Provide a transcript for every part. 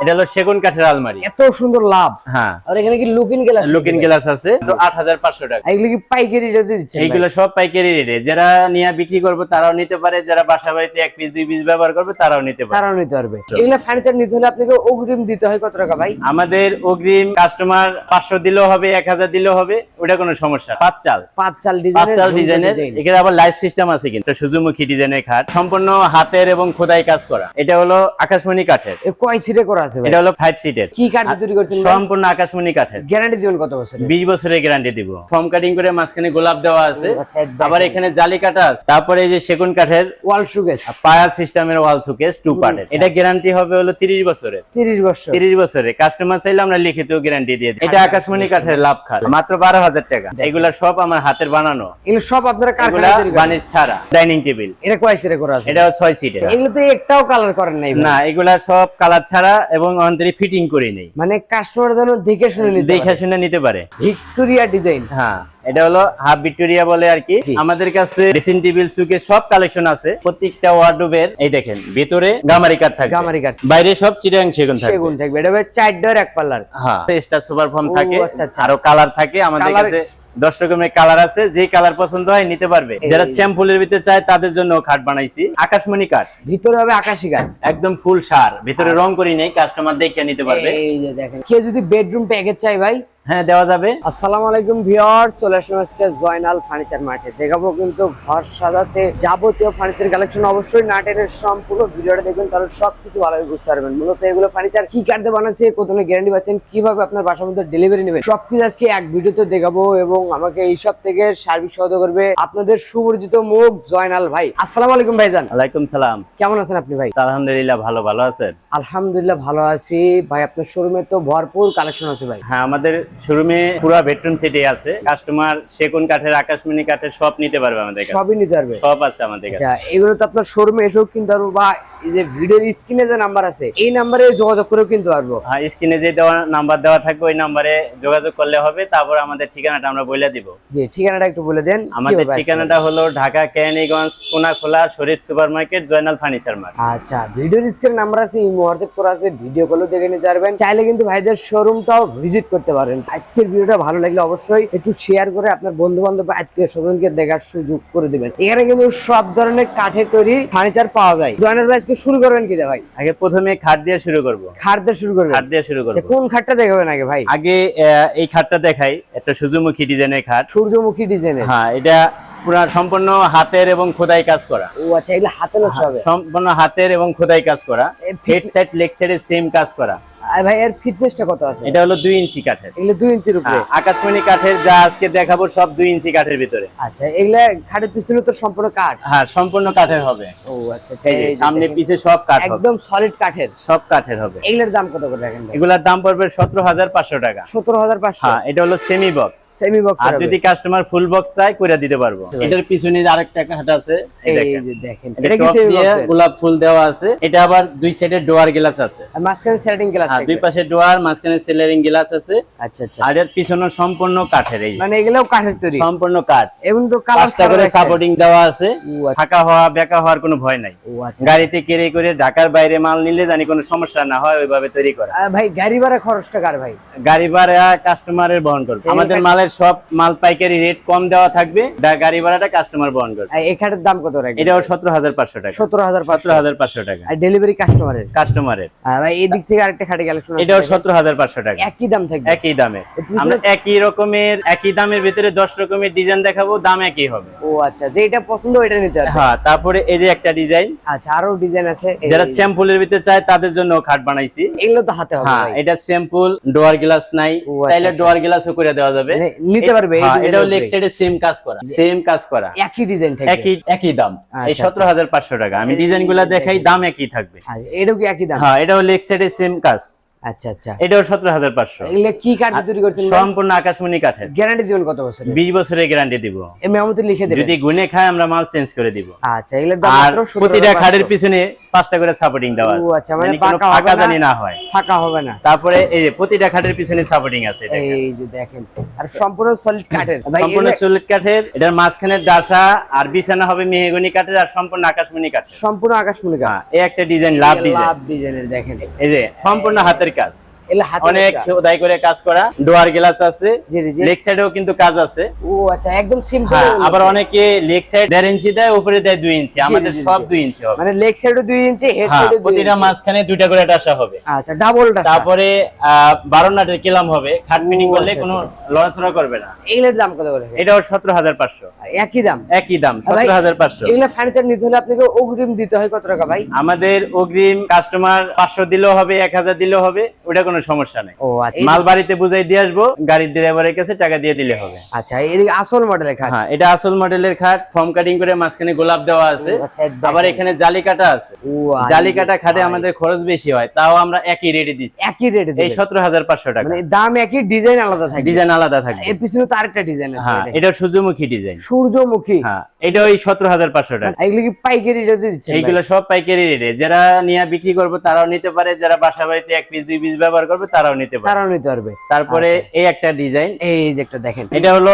এটা হলো সেগুন কাঠের আলমারি। এত সুন্দর লাভ। হ্যাঁ। আর এখানে কি লুকিং গ্লাস লুকিং গ্লাস আছে। আট হাজার পাঁচশো টাকা। এগুলো কি পাইকারি রেটে দিচ্ছেন এইগুলো সব পাইকারি রেটে। যারা নিয়ে বিক্রি করব তারাও নিতে পারে। যারা বাসা বাড়িতে এক পিস দুই পিস ব্যবহার করবে তারাও নিতে পারে। তারাও নিতে পারবে। এগুলো ফার্নিচার নিতে হলে আপনাকে অগ্রিম দিতে হয় কত টাকা ভাই? আমাদের অগ্রিম কাস্টমার পাঁচশো দিলেও হবে এক হাজার দিলেও হবে। ওটা কোনো সমস্যা পাঁচ চাল পাঁচ চাল পাঁচ চাল ডিজাইনের ডিজাইনের এখানে আবার লাইট সিস্টেম আছে কিন্তু। সূর্যমুখী ডিজাইনের খাট। সম্পূর্ণ হাতের এবং খোদাই কাজ করা। এটা হলো আকাশমণি কাঠের। কয় সিটে করা? আছে এটা হলো ফাইভ সিটের কি কাঠ তৈরি করছেন সম্পূর্ণ আকাশমণি কাঠের। গ্যারান্টি দিবেন কত বছর বিশ বছরের গ্যারান্টি দিব। ফর্ম কাটিং করে মাঝখানে গোলাপ দেওয়া আছে। আচ্ছা, আবার এখানে জালি কাটা আছে। তারপরে এই যে সেগুন কাঠের ওয়াল সুগেস পায়া সিস্টেমের ওয়াল সুকেস টু পার্টের এটা গ্যারান্টি হবে হলো তিরিশ বছরের। 30 বছর। তিরিশ বছরে কাস্টমার চাইলে আমরা লিখিত গ্যারান্টি দিয়ে দিই। এটা আকাশমণি কাঠের লাভ খাট মাত্র বারো হাজার টাকা। এগুলা সব আমার হাতের বানানো। এগুলো সব আপনারা কারখানায় তৈরি ছাড়া। ডাইনিং টেবিল এটা কয় সিটে করা আছে? এটা ছয় সিটের এগুলো তো একটাও কালার করেন নাই না এগুলা সব কালার ছাড়া এবং অন্তরে ফিটিং করে নেই। মানে কাস্টমার যেন দেখে শুনে নিতে দেখে শুনে নিতে পারে। Victoria design. হ্যাঁ এটা হলো হাফ ভিক্টোরিয়া বলে আর কি? আমাদের কাছে ড্রেসিং টেবিল সুকে সব কালেকশন আছে। প্রত্যেকটা ওয়ার্ডরোবের এই দেখেন ভিতরে গামারি কাঠ থাকে গামারি কাঠ। বাইরে সব চিটাং সেগুন থাকে সেগুন থাকবে। এটা হবে চার ডোর এক পাল্লার। হ্যাঁ এক্সট্রা সুপার ফর্ম থাকে। আচ্ছা, আচ্ছা। আরও কালার থাকে আমাদের কাছে। দশ রকমের কালার আছে যে কালার পছন্দ হয় নিতে পারবে। যারা শ্যাম ফুলের ভিতরে চায় তাদের জন্য খাট বানাইছি। আকাশমণি কাঠ ভিতরে হবে আকাশি কাঠ একদম ফুল সার। ভিতরে রং করি নেই কাস্টমার দেখে নিতে পারবে। কে যে দেখেন কেউ যদি বেডরুম প্যাকেজ চাই ভাই হ্যাঁ দেওয়া যাবে। আসসালামু আলাইকুম ভিউয়ার চলে আসলাম আজকে জয়নাল ফার্নিচার মার্কেট দেখাবো কিন্তু ঘর সাজাতে যাবতীয় ফার্নিচার কালেকশন অবশ্যই নাটেনের সম্পূর্ণ ভিডিওটা দেখবেন তাহলে সবকিছু ভালোভাবে বুঝতে পারবেন। মূলত এগুলো ফার্নিচার কি কাটতে বানাচ্ছে কত গ্যারান্টি পাচ্ছেন কীভাবে আপনার বাসার মধ্যে ডেলিভারি নেবেন সবকিছু আজকে এক ভিডিওতে দেখাবো এবং আমাকে এই সব থেকে সার্ভিস সহযোগ করবে আপনাদের সুপরিচিত মুখ জয়নাল ভাই। আসসালামু আলাইকুম ভাইজান। ওয়ালাইকুম সালাম। কেমন আছেন আপনি ভাই? আলহামদুলিল্লাহ ভালো ভালো আছেন? আলহামদুলিল্লাহ ভালো আছি। ভাই আপনার শোরুমে তো ভরপুর কালেকশন আছে ভাই। হ্যাঁ আমাদের শোরুমে পুরো বেডরুম সিটি আছে। কাস্টমার সেগুন কাঠের আকাশমণি কাঠের সব নিতে পারবে আমাদের কাছে। সবই নিতে পারবে। সব আছে আমাদের কাছে। আচ্ছা এগুলো তো আপনার শোরুমে এসেও কিনতে পারব বা এই যে ভিডিওর স্ক্রিনে যে নাম্বার আছে এই নাম্বারে যোগাযোগ করেও কিনতে পারব। হ্যাঁ স্ক্রিনে যে দেওয়া নাম্বার দেওয়া থাকবে ওই নাম্বারে যোগাযোগ করলে হবে। তারপর আমাদের ঠিকানাটা আমরা বলে দিব। জি ঠিকানাটা একটু বলে দেন। আমাদের ঠিকানাটা হলো Dhaka Keraniganj Konakhola Sharif super market Joynal furniture market আচ্ছা ভিডিওর স্ক্রিনে নাম্বার আছে এই মুহূর্তে করা আছে ভিডিও কলও দেখে নিতে পারবেন। চাইলে কিন্তু ভাইদের শোরুমটাও ভিজিট করতে পারেন। আজকের ভিডিওটা ভালো লাগলে অবশ্যই একটু শেয়ার করে আপনার বন্ধু বান্ধব আত্মীয় স্বজনকে দেখার সুযোগ করে দিবেন। এখানে কিন্তু সব ধরনের কাঠের তৈরি ফার্নিচার পাওয়া যায়। জয়নাল ভাই আজকে শুরু করবেন কি ভাই? আগে প্রথমে খাট দিয়ে শুরু করব। খাট দিয়ে শুরু করবেন? খাট দিয়ে শুরু আচ্ছা, করব কোন খাটটা দেখাবেন আগে ভাই? আগে এই খাটটা দেখাই। একটা সূর্যমুখী ডিজাইনের খাট। সূর্যমুখী ডিজাইনের? হ্যাঁ এটা পুরো সম্পূর্ণ হাতের এবং খোদাই কাজ করা। ও আচ্ছা এগুলো হাতে নকশা হবে। সম্পূর্ণ হাতের এবং খোদাই কাজ করা। হেড সাইড লেগ সাইডে সেম কাজ করা। ভাই এর ফিটনেসটা কত আছে? এটা হলো দুই ইঞ্চি কাঠের। এগুলো দুই ইঞ্চির উপরে? হ্যাঁ, আকাশমণি কাঠের যা আজকে দেখাবো সব দুই ইঞ্চি কাঠের ভিতরে। আচ্ছা এগুলা খাটের পিছনে তো সম্পূর্ণ কাঠ? হ্যাঁ সম্পূর্ণ কাঠের হবে। ও আচ্ছা আচ্ছা, এই যে এই যে সামনে পিছে সব কাঠ একদম সলিড কাঠের। সব কাঠের হবে। এগুলোর দাম কত করে রাখেন ভাই? দাম পড়বে সতেরো হাজার পাঁচশো টাকা। সতেরো হাজার পাঁচশো? হ্যাঁ এটা হলো সেমি বক্স সেমি বক্স আর যদি কাস্টমার ফুল বক্স চাই করে দিতে পারব। এটার পিছনে আরেকটা কাঠ আছে এই এই দেখেন। এটা এটা কি সেমি বক্স গোলাপ ফুল দেওয়া আছে। এটা আবার দুই সাইডে ডোয়ার গ্লাস আছে। মাঝখানে সেটিং গ্লাস হ্যাঁ দুই পাশে ডোয়ার মাঝখানে সেলারিং গ্লাস আছে। আচ্ছা আচ্ছা। আর এর পিছনে সম্পূর্ণ কাঠের এই মানে এগুলোও কাঠের তৈরি? সম্পূর্ণ কাঠ। এবং তো কালার পাঁচটা করে সাপোর্টিং দেওয়া আছে। আচ্ছা। ফাঁকা হওয়া বেকা হওয়ার কোনো ভয় নাই। আচ্ছা। গাড়িতে কেড়ে করে ঢাকার বাইরে মাল নিলে জানি কোনো সমস্যা না হয় ওইভাবে তৈরি করা। ভাই গাড়ি ভাড়া খরচটা কার ভাই? গাড়ি ভাড়া কাস্টমারের বহন করবে। আমাদের মালের সব মাল পাইকারি রেট কম দেওয়া থাকবে। গাড়ি ভাড়াটা কাস্টমার বহন করবে। খাটের দাম কত রাখবেন? এটাও সতেরো হাজার পাঁচশো টাকা। সতেরো হাজার পাঁচশো। সতেরো হাজার পাঁচশো টাকা। আর ডেলিভারি কাস্টমারের কাস্টমারের ভাই এই দিক থেকে আরেকটা খাটে কালেকশন এটাও সতেরো হাজার পাঁচশো টাকা। একই দাম থাকবে। একই দামে। আমরা একই রকমের একই দামের ভিতরে দশ রকমের ডিজাইন দেখাবো দাম একই হবে। ও আচ্ছা পছন্দ নিতে হবে। হ্যাঁ তারপরে এই যে একটা ডিজাইন আচ্ছা আরও ডিজাইন আছে। যারা স্যাম্পলের ভিতরে চায় তাদের জন্য খাট বানাইছি। এগুলো তো হাতে হবে হ্যাঁ এটা স্যাম্পল গ্লাস নাই। আচ্ছা, চাইলে গ্লাসও করে দেওয়া যাবে। মানে নিতে পারবে হ্যাঁ, এটাও লেগ। সাইডে সেম কাজ করা সেম কাজ করা। একই ডিজাইন থাকবে। একই একই দাম। এই আচ্ছা, সতেরো হাজার পাঁচশো টাকা। আমি ডিজাইনগুলা দেখাই দাম একই থাকবে। আচ্ছা, এটাও কি একই দাম? হ্যাঁ এটাও লেগ সাইডে সেম কাজ। আচ্ছা আচ্ছা। এটাও সতেরো হাজার পাঁচশো। এগুলো কি কাঠে তৈরি করছেন সম্পূর্ণ আকাশমণি কাঠের। গ্যারান্টি দিবেন কত বছর বিশ বছরের গ্যারান্টি দিব। এই মেমোতে লিখে দেবেন। যদি গুনে খায় আমরা মাল চেঞ্জ করে দিব। আচ্ছা এগুলোর দাম আর প্রতিটা খাটের পিছনে পাঁচটা করে সাপোর্টিং দেওয়া আছে। আচ্ছা, মানে মানে কোনো ফাঁকা জানি না হয়। ফাঁকা হবে না। তারপরে এই যে প্রতিটা খাটের পিছনে সাপোর্টিং আছে এই যে দেখেন আর সম্পূর্ণ সলিড কাঠের। সম্পূর্ণ সলিড কাঠের এটার মাঝখানে ডাসা আর বিছানা হবে মেহগনি কাঠের আর সম্পূর্ণ আকাশমণি কাঠ সম্পূর্ণ আকাশমণি কাঠ। হ্যাঁ এই একটা ডিজাইন লাভ ডিজাইন লাভ ডিজাইনের দেখেন। এই যে সম্পূর্ণ হাতের কাজ এগুলো হাতে অনেক খোদাই করে কাজ করা। ডোয়ার গ্লাস আছে জি জি জি। লেগ সাইডেও কিন্তু কাজ আছে। ও আচ্ছা একদম সিম্পল আবার অনেকে লেগ সাইড দেড় ইঞ্চি দেয় উপরে দেয় দুই ইঞ্চি। আমাদের সব। ইঞ্চি হবে। মানে লেগ সাইডে 2 ইঞ্চি হেড হ্যাঁ সাইডে 2 প্রতিটা মাঝখানে দুইটা করে ডাসা হবে। আচ্ছা তারপরে নাটের কিলাম হবে। খাট ফিটিং করলে আচ্ছা, কোনো লড়াচড়া করবে না। এগুলোর দাম কত করে? এটাও সতেরো হাজার পাঁচশো। একই দাম? একই দাম আর ভাই, সতেরো হাজার পাঁচশো। এগুলো ফার্নিচার নিতে হলে আপনাকে অগ্রিম দিতে হয় কত টাকা ভাই? আমাদের অগ্রিম কাস্টমার পাঁচশো দিলেও হবে এক হাজার দিলেও হবে ওটা কোনো সমস্যা নেই। ও আচ্ছা। মাল বাড়িতে বুঝাই দিয়ে আসব গাড়ির ড্রাইভারের কাছে টাকা দিয়ে দিলে হবে। আচ্ছা এদিকে আসল মডেলের খাট। হ্যাঁ এটা আসল মডেলের খাট ফর্ম কাটিং করে মাঝখানে গোলাপ দেওয়া আছে। আচ্ছা। আবার এখানে জালি কাটা আছে। ও জালি কাটা খাটে আমাদের খরচ বেশি হয় তাও আমরা একই রেটে দিচ্ছি। একই রেটে এই সতেরো হাজার পাঁচশো টাকা। মানে দাম একই ডিজাইন আলাদা থাকবে। ডিজাইন আলাদা থাকবে। এর পিছনে তো আরেকটা ডিজাইন আছে। হ্যাঁ এটা। সূর্যমুখী ডিজাইন সূর্যমুখী। হ্যাঁ এটা ওই সতেরো হাজার পাঁচশো টাকা। এগুলো কি পাইকারি রেটে দিচ্ছেন? এইগুলো সব পাইকারি রেটে যারা নিয়ে বিক্রি করবে তারাও নিতে পারে। যারা বাসা বাড়িতে এক পিস দুই পিস ব্যবহার করবে তারাও নিতে পারে তারাও নিতে পারবে। তারপরে এই একটা ডিজাইন। এই যে একটা দেখেন। এটা হলো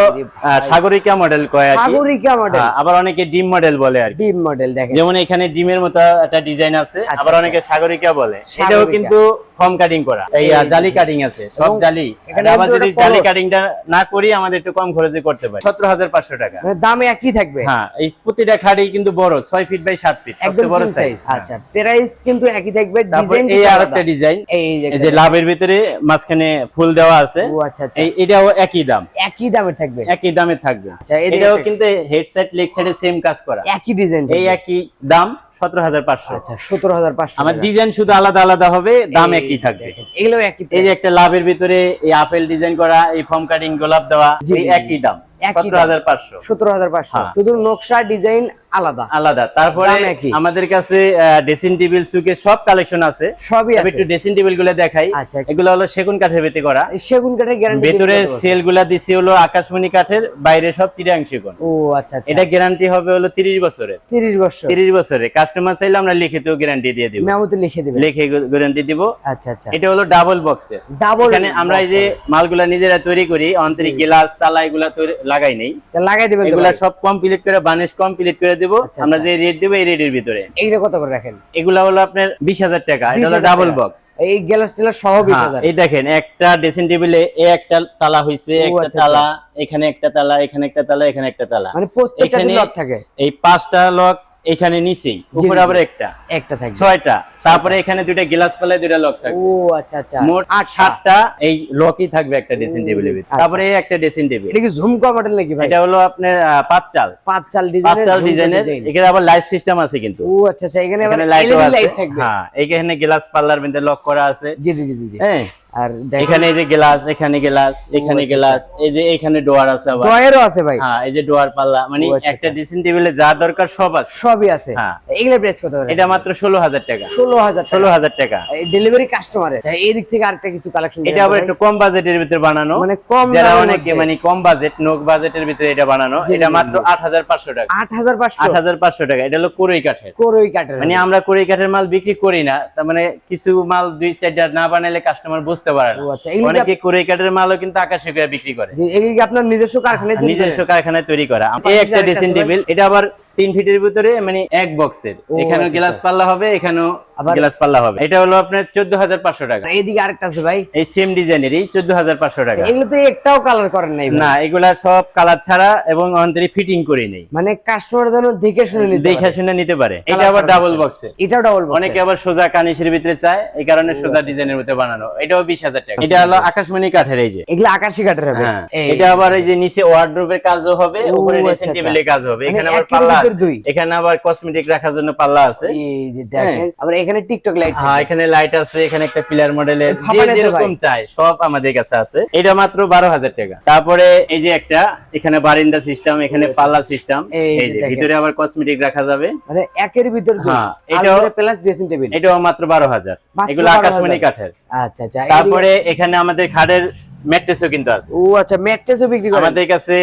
সাগরিকা মডেল কয় আর সাগরিকা মডেল হ্যাঁ, আবার অনেকে ডিম মডেল বলে আর ডিম মডেল দেখেন। যেমন এখানে ডিমের মতো একটা ডিজাইন আছে আচ্ছা, আবার আচ্ছা। অনেকে সাগরিকা বলে। এটাও কিন্তু ফর্ম কাটিং করা। এই জালি কাটিং আছে সব জালি। এখানে আবার যদি জালি কাটিংটা না করি আমাদের একটু কম খরচে করতে পারি। সতেরো হাজার পাঁচশো টাকা। মানে দাম একই থাকবে? হ্যাঁ এই প্রতিটা খাড়ি কিন্তু বড় ছয় ফিট বাই সাত ফিট সবচেয়ে বড় সাইজ। আচ্ছা প্রাইস কিন্তু একই থাকবে ডিজাইন এই আর একটা ডিজাইন এই যে এই লাভের ভিতরে মাঝখানে ফুল দেওয়া আছে। আচ্ছা আচ্ছা। এটাও একই দাম। একই দামে থাকবে? একই দামে থাকবে। আচ্ছা, এটাও কিন্তু হেডসেট লেগ সাইডে সেম কাজ করা। একই ডিজাইন এই একই দাম সতেরো হাজার পাঁচশো। আচ্ছা সতেরো হাজার পাঁচশো আমার ডিজাইন শুধু আলাদা আলাদা হবে দাম একই থাকবে। এগুলো একই এই যে একটা লাভের ভিতরে এই আপেল ডিজাইন করা এই ফর্ম কাটিং গোলাপ দেওয়া এই একই দাম। একই সতেরো হাজার পাঁচশো। সতেরো হাজার পাঁচশো। শুধু নকশা ডিজাইন আলাদা। আলাদা। তারপরে আমাদের কাছে ড্রেসিং টেবিল সুকে সব কালেকশন আছে। সবই আছে। একটু ড্রেসিং টেবিলগুলো দেখাই। এগুলো হলো সেগুন কাঠের ভিতরে করা। সেগুন কাঠের গ্যারান্টি ভেতরে সেলগুলা দিছি হলো আকাশমণি কাঠের বাইরে সব সেগুন। ও আচ্ছা আচ্ছা। এটা গ্যারান্টি হবে হলো তিরিশ বছরের। তিরিশ বছর। তিরিশ বছরে কাস্টমার চাইলে আমরা লিখিত গ্যারান্টি দিয়ে দিব। মেমোতে লিখে দিবে লিখে গ্যারান্টি দিব। আচ্ছা আচ্ছা। এটা হলো ডাবল বক্সের ডাবল এখানে আমরা এই যে মালগুলা নিজেরা তৈরি করি। অন্তরিক গ্লাস তালা এগুলা তৈরি লাগাই নেই। লাগাই দিবেন এগুলা সব কমপ্লিট করে বানিশ কমপ্লিট করে দিব। আচ্ছা, আমরা যে রেট দেব এই রেটের ভিতরে। এইটা কত করে রাখেন? এগুলা হলো আপনার বিশ হাজার টাকা। এটা হলো ডাবল বক্স এই গ্যালাস টেলার সহ বিশ হাজার। এই দেখেন একটা ড্রেসিং টেবিলে এই একটা তালা হইছে একটা আচ্ছা, তালা এখানে একটা তালা এখানে একটা তালা এখানে একটা তালা। মানে প্রত্যেকটা লক থাকে? এই পাঁচটা লক এখানে নিচেই উপরে আবার একটা। একটা থাকে ছয়টা তারপরে এখানে দুইটা গ্লাস পালায় দুইটা লক থাকবে। ও আচ্ছা আচ্ছা। মোট আট সাতটা এই লকই থাকবে একটা ড্রেসিং টেবিলের ভিতরে। আচ্ছা। তারপরে এই একটা ড্রেসিং টেবিল এটা কি ঝুমকা মডেল নাকি ভাই? এটা হলো আপনার পাঁচ চাল। পাঁচ চাল পাঁচ ডিজাইনের চাল ডিজাইনের এখানে আবার লাইট সিস্টেম আছে কিন্তু। ও আচ্ছা আচ্ছা। এখানে আবার আছে। লাইট থাকবে। হ্যাঁ এখানে গ্লাস পাল্লার মধ্যে লক করা আছে। জি জি জি, জি। হ্যাঁ। আর এখানে এই যে গ্লাস এখানে গ্লাস এখানে আচ্ছা, গ্লাস এই যে এখানে ডোয়ার আছে আবার। ড্রয়ারও আছে ভাই। হ্যাঁ এই যে ডোয়ার পাল্লা মানে আচ্ছা, একটা ড্রেসিং টেবিলে যা দরকার সব আছে। সবই আছে। হ্যাঁ। এগুলো প্রাইস কত এটা মাত্র ষোলো হাজার টাকা। ষোলো হাজার ষোলো হাজার টাকা। ডেলিভারি কাস্টমারের এই দিক থেকে আরেকটা কিছু কালেকশন এটা আবার একটু কম বাজেটের ভিতরে বানানো। মানে কম যারা অনেকে মানে কম বাজেট নোক বাজেটের ভিতরে এটা বানানো। এটা মাত্র জি। আট হাজার পাঁচশো টাকা। আট হাজার পাঁচশো? আট হাজার পাঁচশো টাকা। এটা হলো কোরই কাঠের। করই কাঠের। মানে আমরা কোরই কাঠের মাল বিক্রি করি না। তার মানে কিছু মাল দুই সাইডার না বানাইলে কাস্টমার বুঝতে পারে না। আচ্ছা অনেকে কোরই কাঠের মালও কিন্তু আকাশে করে বিক্রি করে। এগুলো আপনার নিজস্ব কারখানায় নিজস্ব কারখানায় তৈরি করা। এই একটা ড্রেসিং টেবিল এটা আবার তিন ফিটের ভিতরে মানে এক বক্সের এখানেও আচ্ছা, গ্লাস আচ্ছা। পাল্লা হবে এখানেও গ্লাস পাল্লা হবে। এটা হলো আপনার চোদ্দ হাজার পাঁচশো টাকা। এইদিকে আরেকটা আছে ভাই। এই সেম ডিজাইনের এই চোদ্দ হাজার পাঁচশো টাকা। এগুলো তো একটাও কালার করেন নাই না এগুলা সব কালার ছাড়া এবং অন্তরে ফিটিং করে নেই। মানে কাস্টমার যেন দেখে শুনে নিতে দেখে শুনে নিতে পারে। এটা আবার ডাবল। বক্সে ডাবল অনেকে আবার সোজা কানিসের ভিতরে চায় এই কারণে সোজা ডিজাইনের ভিতরে বানানো। এটাও বিশ হাজার টাকা। এটা হলো আকাশমণি কাঠের এই যে। এগুলো আকাশি কাঠের হবে? হ্যাঁ। এটা আবার এই যে নিচে ওয়ার্ড্রোবের কাজও হবে উপরে আচ্ছা, ড্রেসিং আচ্ছা। টেবিলের কাজ হবে। মানে এখানে আবার পাল্লা আছে এখানে আবার কসমেটিক রাখার জন্য পাল্লা আছে। এই যে দেখেন আবার এখানে টিকটক লাইট হ্যাঁ এখানে লাইট আছে এখানে একটা পিলার মডেলের যে যেরকম চাই সব আমাদের কাছে আছে। এটা মাত্র বারো হাজার টাকা। তারপরে এই যে একটা এখানে বারিন্দা সিস্টেম এখানে পাল্লা সিস্টেম এই যে ভিতরে আবার কসমেটিক রাখা যাবে। মানে একের ভিতর হ্যাঁ, এটাও- প্লাস ড্রেসিং টেবিল এটাও মাত্র বারো হাজার। মাত্র এগুলো আকাশমণি কাঠের। আচ্ছা আচ্ছা। তারপরে এখানে আমাদের খাটের ম্যাট্রেসও কিন্তু আছে। ও আচ্ছা ম্যাট্রেসও বিক্রি করে আমাদের কাছে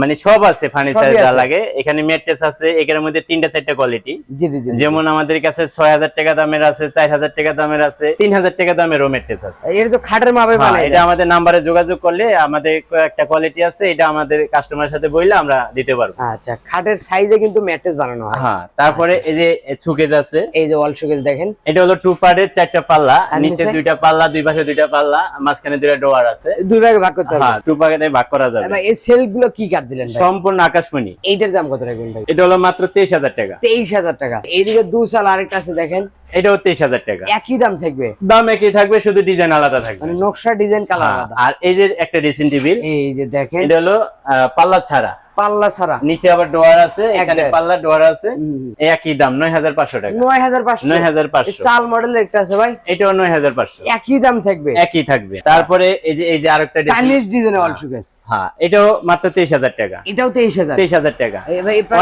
মানে সব আছে ফার্নিচার যা লাগে। এখানে ম্যাট্রেস আছে মধ্যে তিনটা চারটা কোয়ালিটি যেমন আমাদের কাছে ছয় হাজার টাকা দামের আছে চার হাজার টাকা দামের আছে তিন হাজার টাকা দামেরও ম্যাট্রেস আছে। এটা তো খাটের মাপে বানাই এটা আমাদের নাম্বারে যোগাযোগ করলে আমাদের একটা কোয়ালিটি আছে এটা আমাদের কাস্টমারের সাথে বললে আমরা দিতে পারব। আচ্ছা খাটের সাইজে কিন্তু ম্যাট্রেস বানানো হয়। হ্যাঁ তারপরে এই যে ছুকেজ আছে। এই যে ওয়াল শোকেস দেখেন। এটা হলো টু পার্টের চারটা পাল্লা নিচে নিচে? দুইটা পাল্লা দুই পাশে দুইটা পাল্লা মাঝখানে দুইটা ডোয়ার আছে। দুই ভাগে ভাগ করতে হবে। হ্যাঁ টু ভাগে ভাগ করা যাবে। ভাই, এই সেলগুলো কি কাট দিলেন ভাই? সম্পূর্ণ আকাশমণি। এইটার দাম কত রাখবেন ভাই? এটা হলো মাত্র তেইশ হাজার টাকা। তেইশ হাজার টাকা। এইদিকে দু সাল আরেকটা আছে দেখেন। এটাও তেইশ হাজার টাকা। একই দাম থাকবে। দাম একই থাকবে শুধু ডিজাইন আলাদা থাকবে। মানে নকশা ডিজাইন কালার হ্যাঁ, আলাদা। আর এই যে একটা ড্রেসিং টেবিল এই যে দেখেন। এটা হলো পাল্লা ছাড়া। পাল্লা ছাড়া। নিচে আবার ডোয়ার আছে এখানে পাল্লা ডোয়ার আছে। একই দাম নয় হাজার পাঁচশো টাকা। নয় হাজার পাঁচশো। নয় হাজার পাঁচশো। চাল মডেল একটা আছে ভাই। এটাও নয় হাজার পাঁচশো। একই দাম থাকবে। একই থাকবে। তারপরে এই যে এই যে আরেকটা ডিজাইনের ওয়াল হ্যাঁ এটাও মাত্র তেইশ হাজার টাকা। এটাও তেইশ হাজার। তেইশ হাজার টাকা।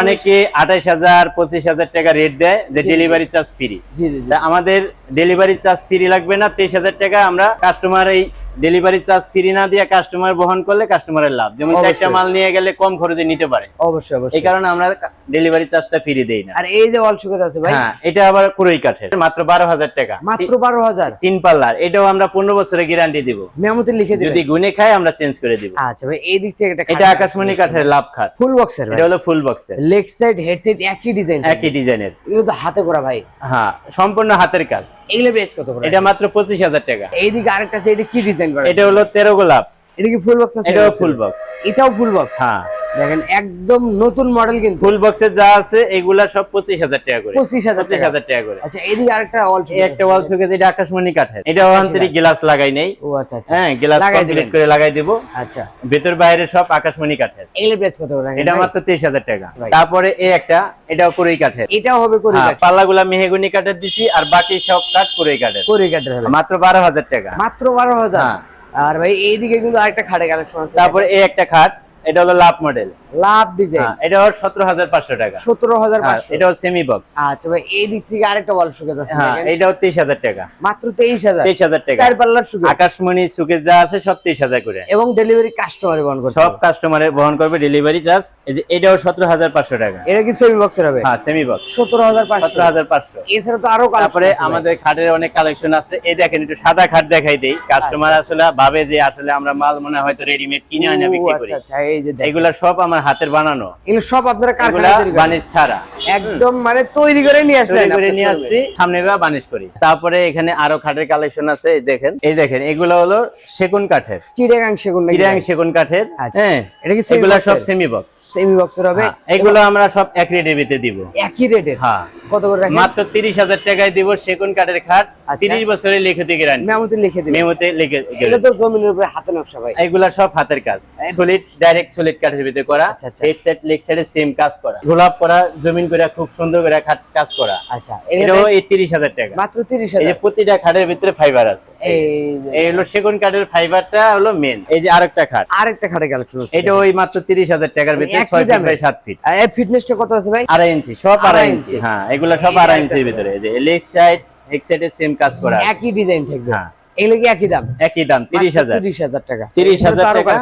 অনেকে আঠাইশ হাজার পঁচিশ হাজার টাকা রেট দেয় যে ডেলিভারি চার্জ ফ্রি জি জি। আমাদের ডেলিভারি চার্জ ফ্রি লাগবে না তেইশ হাজার টাকা আমরা কাস্টমার এই ডেলিভারি চার্জ ফ্রি না দিয়ে কাস্টমার বহন করলে কাস্টমারের লাভ। যেমন চারটা মাল নিয়ে গেলে কম খরচে নিতে পারে। অবশ্যই অবশ্যই। এই কারণে আমরা ডেলিভারি চার্জটা ফ্রি দেই না। আর এই যে ওয়াল শোকেস আছে ভাই? হ্যাঁ এটা আবার কুড়ি কাঠের। মাত্র বারো হাজার টাকা। মাত্র বারো হাজার? তিন পাল্লার। এটাও আমরা পনেরো বছরের গ্যারান্টি দিব। মেমোতে লিখে দিবেন? যদি গুনে খাই আমরা চেঞ্জ করে দিব। আচ্ছা ভাই এই দিক থেকে একটা এটা আকাশমণি কাঠের লাভ খাট। ফুল বক্সের ভাই এটা হলো ফুল বক্সের লেগ সাইড হেড সাইড একই ডিজাইন একই ডিজাইনের এগুলো তো হাতে করা ভাই। হ্যাঁ সম্পূর্ণ হাতের কাজ। এগুলো বেচ কত করে? এটা মাত্র পঁচিশ হাজার টাকা। এইদিকে আরেকটা আছে এটা কি ডিজাইন করা এটা হলো তেরো গোলাপ। এটা কি ফুল বক্স আছে? এটাও ফুল বক্স এটাও ফুল বক্স হ্যাঁ। দেখেন একদম নতুন মডেল কিন্তু। ফুল বক্সের যা আছে এগুলা সব পঁচিশ হাজার টাকা করে। পঁচিশ হাজার পঁচিশ টাকা হাজার টাকা করে। আচ্ছা এইদিকে আরেকটা অল এই একটা ওয়াল শোকেস এটা আকাশমণি কাঠের। এটা আন্তরিক গ্লাস লাগাই নেই। ও আচ্ছা আচ্ছা। হ্যাঁ গ্লাস কমপ্লিট করে লাগাই দিব। আচ্ছা। ভেতর বাইরে সব আকাশমণি কাঠের। এগুলো বেচ কত করে? এটা মাত্র তেইশ হাজার টাকা। তারপরে এই একটা এটাও কুড়ি কাঠের। এটাও হবে করি হ্যাঁ, কাঠ পাল্লাগুলা মেহগুনি কাঠের দিছি আর বাকি সব কাঠ কুড়ি কাঠের। করি কাঠের মাত্র বারো হাজার টাকা। মাত্র বারো হাজার? হ্যাঁ। আর ভাই এইদিকে কিন্তু আরেকটা খাটে কালেকশন আছে। তারপরে এই একটা খাট। এটা হলো লাভ মডেল। লাভ ডিজাইন। এটা ওর সতেরো হাজার পাঁচশো টাকা। সতেরো হাজার হ্যাঁ, পাঁচশো। এটাও সেমি বক্স আচ্ছা ভাই এই দিক থেকে আরেকটা সুকেজ আছে হ্যাঁ এটাও টাকা। মাত্র টাকা। চার পাল্লার সুকেজ আকাশমণি যা আছে সব তেইশ হাজার করে। এবং ডেলিভারি কাস্টমারে বহন করতে সব হবে। কাস্টমারের বহন করবে ডেলিভারি চার্জ এই যে এটাও সতেরো হাজার পাঁচশো টাকা। এটা কি সেমি বক্সের হবে? হ্যাঁ সেমি বক্স সতেরো হাজার পাঁচশো। সতেরো হাজার পাঁচশো। এছাড়া তো আরও তারপরে আমাদের খাটের অনেক কালেকশন আছে। এই দেখেন একটু সাদা খাট দেখাই দেই। কাস্টমার আসলে ভাবে যে আসলে আমরা মাল মনে হয় হয়তো রেডিমেড কিনে আনি বিক্রি করি। আচ্ছা আচ্ছা এই যে এগুলা সব আমার হাতের বানানো। এগুলো সব আপনারা কারখানায় বানিশ ছাড়া। একদম মানে তৈরি করে নিয়ে আসলেন করে নিয়ে আসছি সামনে বানিশ করি। তারপরে এখানে আরও খাটের কালেকশন আছে এই দেখেন। এই দেখেন এগুলো হলো সেগুন কাঠের। চিড়িয়াখাং সেগুন নাকি? সেগুন কাঠের আচ্ছা। হ্যাঁ। এটা কি এগুলা সব সেমি বক্স সেমি বক্সের হবে। এগুলো আমরা সব এক রেটে দিব। একই রেটের হ্যাঁ। কত করে রাখেন? মাত্র তিরিশ হাজার টাকায় দিব সেগুন কাঠের খাট। আচ্ছা। তিরিশ বছরের লিখিত গ্যারান্টি মেমোতে লিখে দিবেন। মেমোতে লিখে এটা তো জমিনের উপরে হাতে নকশা ভাই। এগুলা সব হাতের কাজ। সলিড ডাইরেক্ট সলিড কাঠের ভিতরে করা। হেড সেট লেগ সাইডে সেম কাজ করা। গোলাপ করা জমিন করে খুব সুন্দর করে কাজ করা। আচ্ছা এটাও এই টাকা। মাত্র এই যে প্রতিটা খাটের ভিতরে ফাইবার আছে। এই হলো সেগুন কাঠের ফাইবারটা হলো মেন এই যে আরেকটা খাট। আরেকটা খাটে কালেকশন এটা ওই মাত্র তিরিশ হাজার টাকার ভিতরে একই ফিট বাই সাত ফিট আর এই ফিটনেসটা কত আছে ভাই? আড়াই ইঞ্চি সব আড়াই ইঞ্চি। হ্যাঁ এগুলো সব আড়াই। ভিতরে। লেগ সাইড এক সাইডে সেম কাজ করা একই ডিজাইন থাকবে। হ্যাঁ। এগুলো কি একই দাম? একই দাম তিরিশ হাজার। তিরিশ হাজার টাকা। তিরিশ এছাড়া তো হাজার আরও টাকা।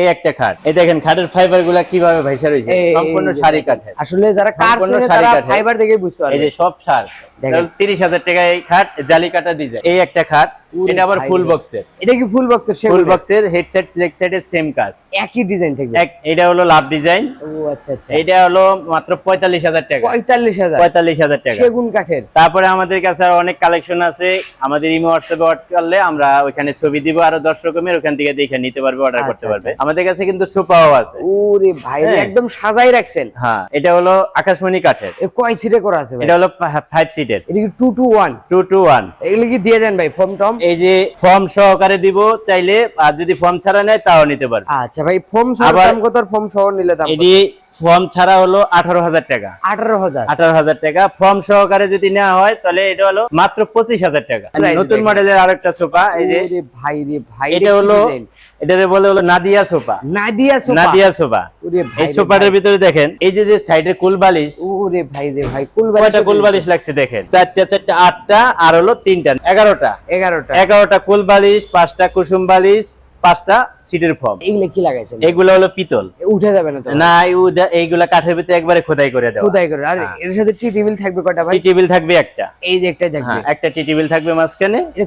এই একটা খাট। এই দেখেন খাটের ফাইবারগুলা কীভাবে ভাইসা রয়েছে? সম্পূর্ণ শাড়ি কাঠের। আসলে যারা কার সম্পূর্ণ শাড়ি কাঠের। ফাইবার দেখে বুঝতে এই যে সব সার। দেখেন। তিরিশ হাজার টাকা এই খাট জালি কাটা ডিজাইন এই একটা খাট এটা আবার ফুল বক্সের এটা কি ফুল বক্সের ফুল বক্সের হেডসেট লেগ সাইডের সেম কাজ। একই ডিজাইন থাকবে। এক এটা হলো লাভ ডিজাইন ও আচ্ছা আচ্ছা। এইটা হলো মাত্র পঁয়তাল্লিশ হাজার টাকা। পঁয়তাল্লিশ হাজার। পঁয়তাল্লিশ হাজার টাকা। সেগুন কাঠের। তারপরে আমাদের কাছে আর অনেক কালেকশন আছে। আমাদের ইমো হোয়াটসঅ্যাপে অর্ডার করলে আমরা ওখানে ছবি দিব আরও দশ রকমের ওখান থেকে দেখে নিতে পারবে অর্ডার করতে আচ্ছা, পারবে আমাদের কাছে কিন্তু সোফাও আছে। ওরে ভাই হ্যাঁ। একদম সাজাই রাখছেন। হ্যাঁ এটা হলো আকাশমণি কাঠের। কয় সিটে করা আছে এটা হলো ফাইভ সিটের এটা কি two two one two two one এগুলো কি দিয়ে দেন ভাই ফর্ম টম এই যে ফর্ম সহকারে দিব চাইলে আর যদি ফর্ম ছাড়া নেয় তাও নিতে পারবে। আচ্ছা ভাই ফর্ম ছাড়া দাম কত ফর্ম সহ নিলে দাম এটি ফর্ম ছাড়া হলো আঠারো হাজার টাকা। আঠারো হাজার। আঠারো হাজার টাকা। ফর্ম সহকারে যদি নেওয়া হয় তাহলে এটা হলো মাত্র পঁচিশ হাজার টাকা। নতুন. মডেলের আরেকটা সোফা এই যে ভাই রে ভাই এটা হলো এটারে বলে হলো Nadia sofa. Nadia sofa. Nadia sofa. এই সোফাটার ভিতরে দেখেন এই যে যে সাইডে কুল বালিশ ওরে ভাই রে ভাই কুল কয়টা কুল বালিশ লাগছে দেখেন? চারটা চারটা আটটা আর হলো তিনটা এগারোটা। এগারোটা। এগারোটা কুল বালিশ পাঁচটা কুসুম বালিশ পাঁচটা সিটের ফর্ম এগুলো কি লাগাইছেন? এগুলো হলো পিতল। উঠে যাবে না না এইগুলা কাঠের ভিতরে একবারে খোদাই করে দেওয়া। খুদাই করে। আর হ্যাঁ। এর সাথে টি টেবিল থাকবে কয়টা ভাই? টি টেবিল থাকবে একটা। এই যে একটা হ্যাঁ একটা টি টেবিল থাকবে মাঝখানে। এই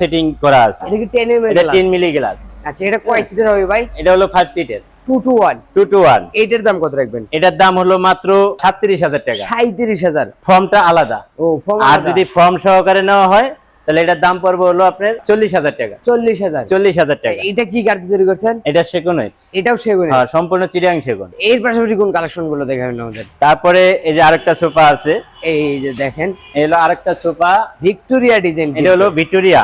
সেটিং করা আছে। এটা কি 10 এম এটা 10 মিলি গ্লাস আচ্ছা এটা কয় সিটের হবে ভাই? এটা হলো 5 সিটের 2 টু 1 2 টু 1 এইটার দাম কত রাখবেন? এটার দাম হলো মাত্র 37000 টাকা। 37000 ফর্মটা আলাদা। ও আর যদি ফর্ম সহকারে নেওয়া হয় তাহলে এটার দাম পড়বে হলো আপনার 40000 টাকা। 40000 40000 টাকা। এটা কি গাড়ি তৈরি করছেন? এটা এটাও হ্যাঁ সম্পূর্ণ চিরিয়াং সেগুন। এর পাশাপাশি কোন কালেকশনগুলো দেখাবেন আমাদের? তারপরে এই যে আরেকটা সোফা আছে। এই যে দেখেন এই হলো আরেকটা সোফা। ভিক্টোরিয়া ডিজাইন এটা হলো ভিক্টোরিয়া।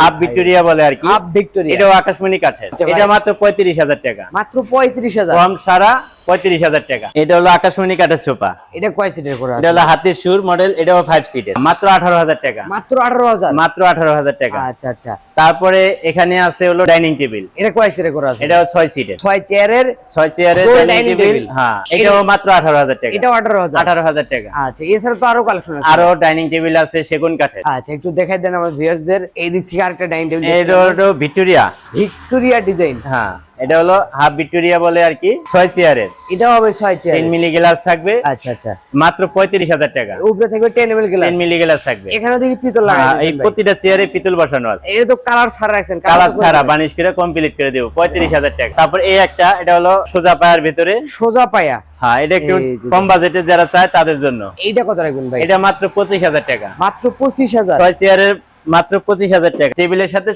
Half Victoria. বলে আর কি। Half Victoria. এটাও আকাশমণি কাঠের। আচ্ছা এটা মাত্র পঁয়ত্রিশ হাজার টাকা। মাত্র 35000 ফর্ম সারা পঁয়ত্রিশ হাজার টাকা। এটা হলো আকাশমণি কাঠের সোফা এটা কয় সিটের করে এটা হলো হাতির সুর মডেল এটাও ফাইভ সিটের মাত্র আঠারো হাজার টাকা। মাত্র 18000 মাত্র আঠারো হাজার টাকা। আচ্ছা আচ্ছা। তারপরে এখানে আছে হলো ডাইনিং টেবিল এটা কয় সিটের করে আছে? এটাও ছয় সিটের ছয় চেয়ারের ছয় চেয়ারের ডাইনিং টেবিল হ্যাঁ এটা- এটাও মাত্র আঠারো হাজার টাকা। এটাও 18000 আঠারো হাজার টাকা। আচ্ছা এছাড়া তো আরও কালেকশন আছে। আরও ডাইনিং টেবিল আছে সেগুন কাঠের। আচ্ছা একটু দেখাই দেন আমার ভিউয়ার্সদের এই দিক থেকে আরেকটা ডাইনিং টেবিল এটা হলো ভিক্টোরিয়া ভিক্টোরিয়া ডিজাইন হ্যাঁ। এটা হলো হাফ ভিক্টোরিয়া বলে আর কি ছয় চেয়ারের এটাও হবে ছয় চেয়ার টেন মিলি গ্লাস থাকবে। আচ্ছা আচ্ছা। মাত্র পঁয়ত্রিশ হাজার টাকা। উপরে থাকবে 10 ml glass ten milli glass থাকবে। এখানে দেখি পিতল হ্যাঁ, এই প্রতিটা চেয়ারে পিতল বসানো আছে। এটা তো কালার ছাড়া রাখছেন কালার ছাড়া বানিশ করে কমপ্লিট করে দেবো পঁয়ত্রিশ হাজার টাকা। তারপর এই একটা এটা হলো সোজা পায়ার ভিতরে। সোজা পায়া। হ্যাঁ এটা একটু কম বাজেটে যারা চায় তাদের জন্য। এইটা কত রাখবেন ভাই? এটা মাত্র পঁচিশ হাজার টাকা। মাত্র 25000 ছয় চেয়ারের মাত্র পঁচিশ হাজার টাকা। টেবিলের সাথে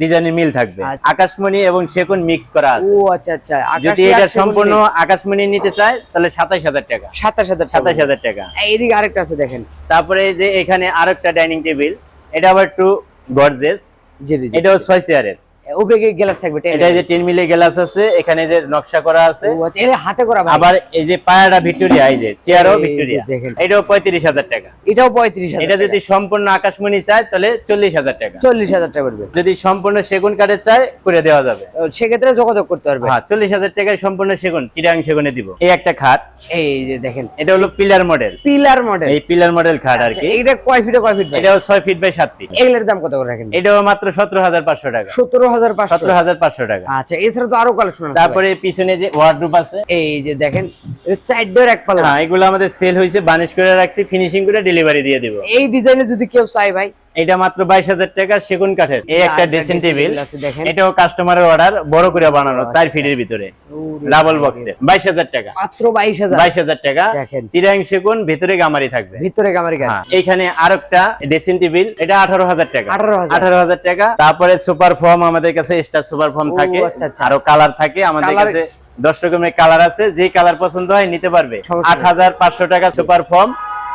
ডিজাইনের মিল থাকবে। আচ্ছা। আকাশমণি এবং সেগুন মিক্স করা ও আছে আচ্ছা। আচ্ছা যদি এটা সম্পূর্ণ আকাশমণি নিতে চায় তাহলে সাতাশ হাজার টাকা। 27000 সাতাশ হাজার টাকা। এইদিকে আরেকটা আছে দেখেন। তারপরে এই যে এখানে আরেকটা ডাইনিং টেবিল এটা আবার একটু গর্জেস জি জি জি। এটাও ছয় চেয়ারের উপরে গ্লাস থাকবে এটা যে টেন মিলি গ্লাস আছে এখানে যে নকশা করা আছে আচ্ছা এটা হাতে করা ভাই আবার এই যে পায়াটা ভিক্টোরিয়া এই যে চেয়ারও ভিক্টোরিয়া। এটাও পঁয়ত্রিশ হাজার টাকা। এটাও 35000 এটা যদি সম্পূর্ণ আকাশমণি চায় তাহলে চল্লিশ হাজার টাকা। 40000 টাকা পড়বে যদি সম্পূর্ণ সেগুন কাঠের চায় করে দেওয়া যাবে। সেক্ষেত্রে যোগাযোগ করতে পারবে। হ্যাঁ চল্লিশ হাজার টাকায় সম্পূর্ণ সেগুন চিরাং সেগুনে দিব। এই একটা খাট। এই যে দেখেন। এটা হলো পিলার মডেল। Pillar model. এই পিলার মডেল খাট আর কি। এইটা কয় ফিটে কয় ফিট এটাও ছয় ফিট বাই সাত ফিট। এগুলোর দাম কত করে রাখেন? এটাও মাত্র সতেরো হাজার পাঁচশো টাকা। সতেরো টাকা। আচ্ছা এছাড়া তো আরও কালেকশন আছে। তারপরে পিছনে যে ওয়ার্ডরোব আছে। এই যে দেখেন চাইড ডোর এক পাল্লা। হ্যাঁ এগুলো আমাদের সেল হয়েছে বানিশ করে রাখছি ফিনিশিং করে ডেলিভারি দিয়ে দিব। এই ডিজাইনে যদি কেউ চাই ভাই এটা মাত্র বাইশ হাজার টাকা সেগুন কাঠের। এই একটা আরেকটা ড্রেসিং টেবিল। এটাও কাস্টমারের অর্ডার বড় করে বানানো চার ফিটের ভিতরে। ডাবল বক্সে বাইশ হাজার টাকা। মাত্র বাইশ হাজার। বাইশ হাজার টাকা। চিরাং সেগুন ভিতরে গামারি থাকবে। ভিতরে গাছ। হ্যাঁ এইখানে আরেকটা ড্রেসিং টেবিল এটা আঠারো হাজার টাকা। আঠারো হাজার। টাকা। তারপরে সুপার ফর্ম আমাদের কাছে স্টার সুপার ফর্ম থাকে। আচ্ছা, আচ্ছা। আরও কালার থাকে আমাদের কাছে দশ রকমের কালার আছে যে কালার পছন্দ হয় নিতে পারবে। আট হাজার পাঁচশো টাকা সুপার ফর্ম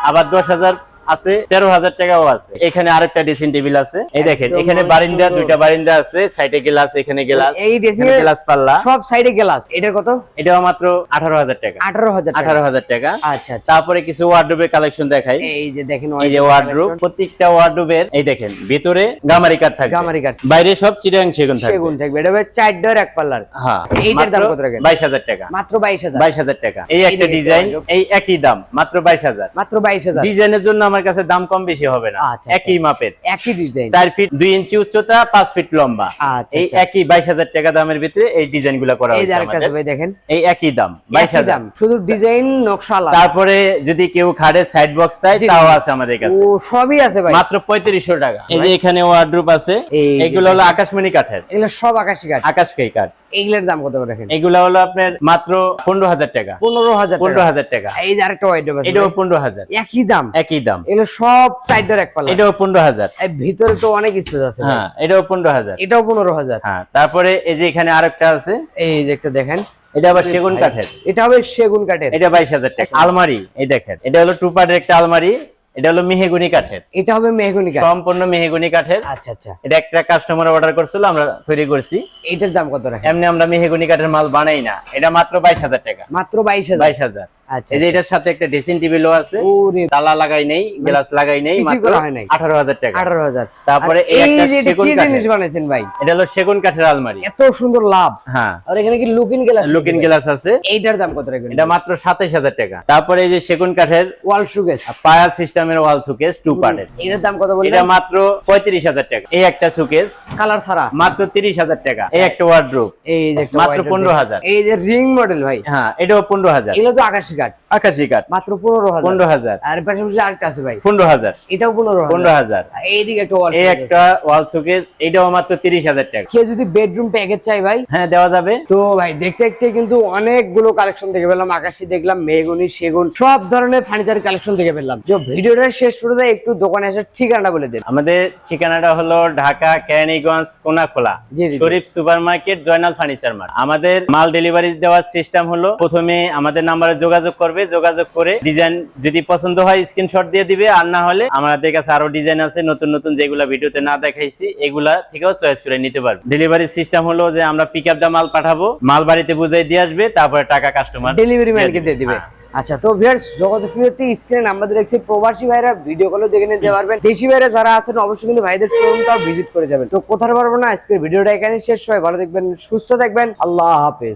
আবার দশ হাজার আছে তেরো হাজার টাকাও আছে। এখানে আরেকটা ড্রেসিং টেবিল আছে। এই দেখেন এখানে বারিন্দা দুইটা বারিন্দা আছে সাইডে গ্লাস এখানে গ্লাস এই এর- গ্লাস পাল্লা। সব সাইডে গ্লাস এটার কত? এটাও মাত্র আঠারো হাজার টাকা। আঠারো হাজার আঠারো হাজার টাকা। আচ্ছা আচ্ছা। তারপরে কিছু ওয়ার্ডরোবের কালেকশন দেখাই। এই যে দেখেন এই যে ওয়ার্ডরোব প্রত্যেকটা ওয়ার্ডরোবের এই দেখেন ভিতরে গামারি কাঠ থাকবে। গামারি কাঠ। বাইরে সব চিটাং সেগুন থাকবে। সেগুন থাকবে। এটা হবে চার ডোর এক পাল্লার। হ্যাঁ আচ্ছা, এইটার দাম কত রাখেন? বাইশ হাজার টাকা। মাত্র বাইশ হাজার। বাইশ হাজার টাকা। এই একটা ডিজাইন এই একই দাম মাত্র বাইশ হাজার। মাত্র বাইশ হাজার। ডিজাইনের জন্য আমার কাছে দাম কম বেশি হবে না। আচ্ছা, একই মাপের। একই ডিজাইন চার ফিট দুই ইঞ্চি উচ্চতা পাঁচ ফিট লম্বা। আচ্ছা, এই আচ্ছা। একই বাইশ হাজার টাকা দামের ভিতরে এই ডিজাইনগুলা করা হয়েছে আমাদের। ভাই দেখেন। এই একই দাম বাইশ একই হাজার। দাম শুধু ডিজাইন নকশা আলাদা। তারপরে যদি কেউ খাড়ে সাইড বক্স চায় তাও আছে আমাদের কাছে। ও সবই আছে ভাই। মাত্র পঁয়ত্রিশশো টাকা। এই যে এখানে ওয়ার্ডরোব আছে। এগুলো হলো আকাশমণি কাঠের। এগুলো সব আকাশি কাঠ। আকাশ কেই কাঠ। এইগুলোর দাম কত করে রাখেন? এগুলো হলো আপনার মাত্র পনেরো হাজার টাকা। পনেরো হাজার পনেরো টাকা হাজার টাকা। এই যে আরেকটা আছে এটাও। পনেরো হাজার। একই দাম? একই দাম। এগুলো সব সাইড ডোর এক পাল্লা। এটাও পনেরো হাজার। এই ভিতরে তো অনেক স্পেস আছে হ্যাঁ এটাও পনেরো হাজার। এটাও পনেরো হাজার। হ্যাঁ তারপরে এই যে এখানে আরেকটা আছে। এই যে একটা দেখেন। এটা আবার সেগুন কাঠের। এটা হবে সেগুন কাঠের। এটা বাইশ হাজার টাকা। আলমারি এই দেখেন। এটা হলো টু পার্টের একটা আলমারি। এটা হলো মেহেগুনি কাঠের। এটা হবে মেহগুনি কাঠ। সম্পূর্ণ মেহেগুনি কাঠের। আচ্ছা আচ্ছা। এটা একটা কাস্টমার অর্ডার করছিল আমরা তৈরি করছি। এটার দাম কত রাখেন? এমনি আমরা মেহেগুনি কাঠের মাল বানাই না। এটা মাত্র বাইশ হাজার টাকা। মাত্র বাইশ হাজার। বাইশ হাজার। আচ্ছা এই যে এটার সাথে একটা ড্রেসিং টেবিলও আছে। ওরে। তালা লাগাই নেই গ্লাস লাগাই নেই মাত্র করা হয় নাই। আঠারো হাজার টাকা। আঠারো হাজার। তারপরে এই একটা সেগুন কাঠের। জিনিস বানাইছেন ভাই? এটা হলো সেগুন কাঠের আলমারি। এত সুন্দর লাভ। হ্যাঁ। আর এখানে কি লুকিং গ্লাস লুকিং গ্লাস আছে। এইটার দাম কত রাখবেন? এটা মাত্র সাতাইশ হাজার টাকা। তারপরে এই যে সেগুন কাঠের ওয়াল সুগেস পায়া সিস্টেমের ওয়াল সুকেস টু পার্টের এটার দাম কত বললেন? এটা মাত্র পঁয়ত্রিশ হাজার টাকা। এই একটা সুকেস কালার ছাড়া? মাত্র তিরিশ হাজার টাকা। এই একটা ওয়ার্ড্রোপ এই যে মাত্র 15,000 এই যে রিং মডেল ভাই। হ্যাঁ এটাও পনেরো হাজার। এগুলো তো আকাশি কাঠ। আকাশি কাঠ। মাত্র পনেরো হাজার। পনেরো হাজার। আর পাশাপাশি আরেকটা আছে ভাই। পনেরো হাজার। এটাও পনেরো পনেরো হাজার। হাজার আর এইদিকে একটা ওয়াল এই একটা ওয়াল সুকেস এটাও মাত্র তিরিশ হাজার টাকা। কেউ যদি বেডরুম প্যাকেজ চাই ভাই। হ্যাঁ দেওয়া যাবে। তো ভাই দেখতে দেখতে কিন্তু অনেকগুলো কালেকশন দেখে পেলাম। আকাশি দেখলাম মেহগুনি সেগুন সব ধরনের ফার্নিচার কালেকশন দেখে পেলাম। তো ভিডিওটা শেষ পর্যন্ত একটু দোকানে এসে ঠিকানা বলে দেন। আমাদের ঠিকানাটা হলো Dhaka Keraniganj Konakhola. Sharif super market Joynal furniture mart. আমাদের মাল ডেলিভারি দেওয়ার সিস্টেম হলো প্রথমে আমাদের নাম্বারে যোগাযোগ করবে যোগাযোগ করে ডিজাইন যদি পছন্দ হয় স্ক্রিনশট দিয়ে দিবে আর না হলে আমাদের কাছে আরও ডিজাইন আছে নতুন নতুন যেগুলা ভিডিওতে না দেখাইছি এগুলা থেকেও চয়েস করে নিতে পারবে। ডেলিভারি সিস্টেম হলো যে আমরা পিক আপ মাল পাঠাবো মাল বাড়িতে বুঝাই দিয়ে আসবে তারপরে টাকা কাস্টমার ডেলিভারি ম্যানকে দিয়ে দিবে। আচ্ছা তো ভিয়ার্স জগৎ প্রিয়তে স্ক্রিনে নাম্বার দেখছি প্রবাসী ভাইরা ভিডিও কলে দেখে নিতে পারবেন। দেশি ভাইরা যারা আছেন অবশ্যই কিন্তু ভাইদের শোরুমটাও ভিজিট করে যাবেন। তো কোথাও পারব না আজকের ভিডিওটা এখানে শেষ হয়। ভালো দেখবেন সুস্থ থাকবেন। আল্লাহ হাফেজ।